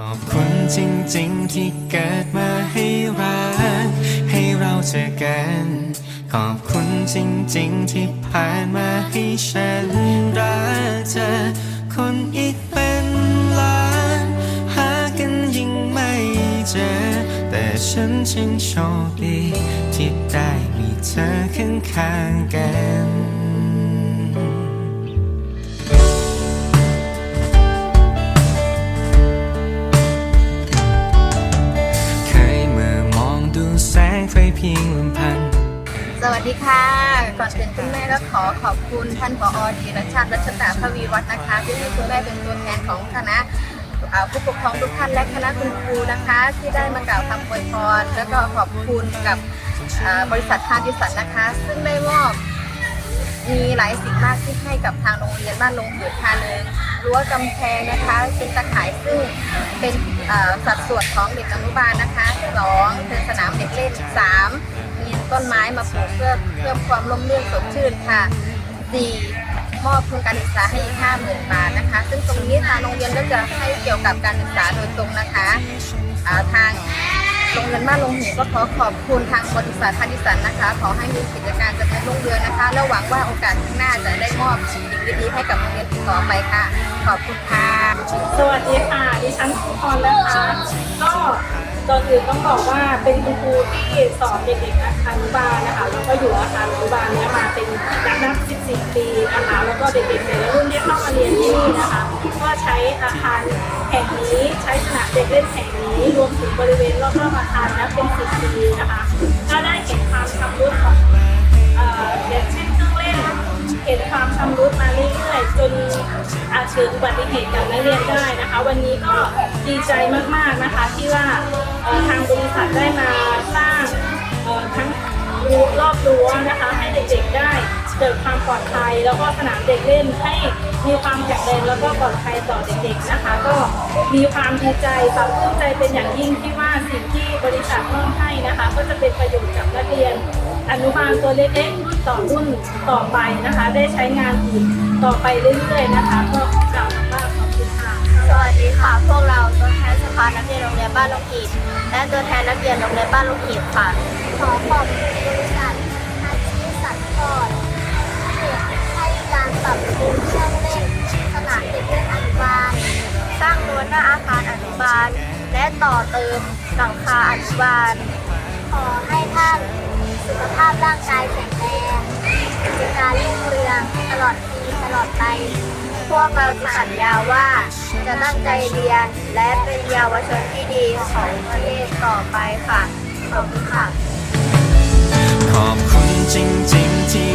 ขอบคุณจริงๆที่เกิดมาให้รักให้เราเจอกัน ขอบคุณจริงๆที่ผ่านมาให้ฉันรักเธอคนอีกเป็นล้านหากันยิ่งไม่เจอ แต่ฉันช่างโชคดีที่ได้มีเธอข้างๆกัน งไฟเพียงลำพังสวัสดีค่ะ ก่อนอื่นคุณแม่ก็ขอขอบคุณท่านผอดีรชาติรัชตาพวีวัฒน์นะคะ ที่ให้คุณแม่เป็นตัวแทนของคณะผู้ปกครองทุกท่านและคณะคุณครูนะคะ ที่ได้มากล่าวคำอวยพรแล้วก็ขอบคุณกับบริษัททาดิสันนะคะ ซึ่งได้มอบมีหลายสิ่งมากที่ให้กับทางโรงเรียนบ้านลงหืดค่ะหนึ่งรั้วกำแพงนะคะเป็นตะข่ายซึ่งเป็นสัดส่วนของเด็กอนุบาลนะคะสองเป็นสนามเด็กเล่นสาม ต้นไม้มาปลูกเพื่อเพิ่มความร่มรื่นสดชื่นค่ะ 4. มอบทุนการศึกษาให้อีก50,000 บาทนะคะ ซึ่งตรงนี้ทางโรงเรียนก็จะให้เกี่ยวกับการศึกษาโดยตรงนะคะาทางโรงเรียนบ้านลงหูก็ขอขอบคุณทางบริษัททันดิสันนะคะ ขอให้มีกิจการเจริญรุ่งเรืองนะคะ แล้วหวังว่าโอกาสข้างหน้าจะได้มอบสิ่งดีๆให้กับโรงเรียนต่อไปค่ะ ขอบคุณค่ะ สวัสดีค่ะ ดิฉันครูพรนะคะก็ ตอนอื่นต้องบอกว่าเป็นคุณครูที่สอนเด็กๆอาคะอนุบาลนะคะแล้วก็อยู่อาคารอนุบาลเนี้ยมาเป็นนับนับ14 ปีนะคะแล้วก็เด็กๆแต่ละรุ่นที่เข้ามาเรียนที่นี่นะคะก็ใช้อาคารแห่งนี้ใช้สนามเด็กเล่นแห่งนี้รวมถึงบริเวณรอบๆอาคารนะเป็น10ปีนะคะก็ได้ อาจเกิดอุบัติเหตุกับนักเรียนได้นะคะ วันนี้ก็ดีใจมากๆนะคะ ที่ว่าทางบริษัทได้มาสร้างทั้งรั้วรอบรั้วนะคะ ให้เด็กๆได้เกิดความปลอดภัย แล้วก็สนามเด็กเล่นให้มีความแข็งแรงแล้วก็ปลอดภัยต่อเด็กๆนะคะ ก็มีความดีใจปรับปลื้มใจเป็นอย่างยิ่งที่ว่าสิ่งที่บริษัทมอบให้นะคะ ก็จะเป็นประโยชน์กับนักเรียน อนุบาลตัวเล็กๆรุ่นต่อรุ่นต่อไปนะคะ ได้ใช้งานอีกต่อไปเรื่อยๆนะคะก็ขอกล่าวคำว่าขอบคุณค่ะสวัสดีค่ะ พวกเราตัวแทนสภานักเรียนโรงเรียนบ้านลูกขีดและตัวแทนนักเรียนโรงเรียนบ้านลูกขีดค่ะขอขอบคุณบริษัทอาชีพสัตว์ก่อนที่ให้การปรับปรุงเครื่องเล่นสนามเด็กเล่นอนุบาลสร้างรั้วหน้าอาคารอนุบาล และต่อเติมหลังคาอนุบาล ขอให้ท่าน สุขภาพร่างกายแข็งแรงกิจการรุ่งเรืองตลอดปีตลอดไป พวกเราจะสัญญาว่าจะตั้งใจเรียนและเป็นเยาวชนที่ดีของประเทศต่อไปค่ะ ขอบคุณค่ะ ขอบคุณจริงๆที่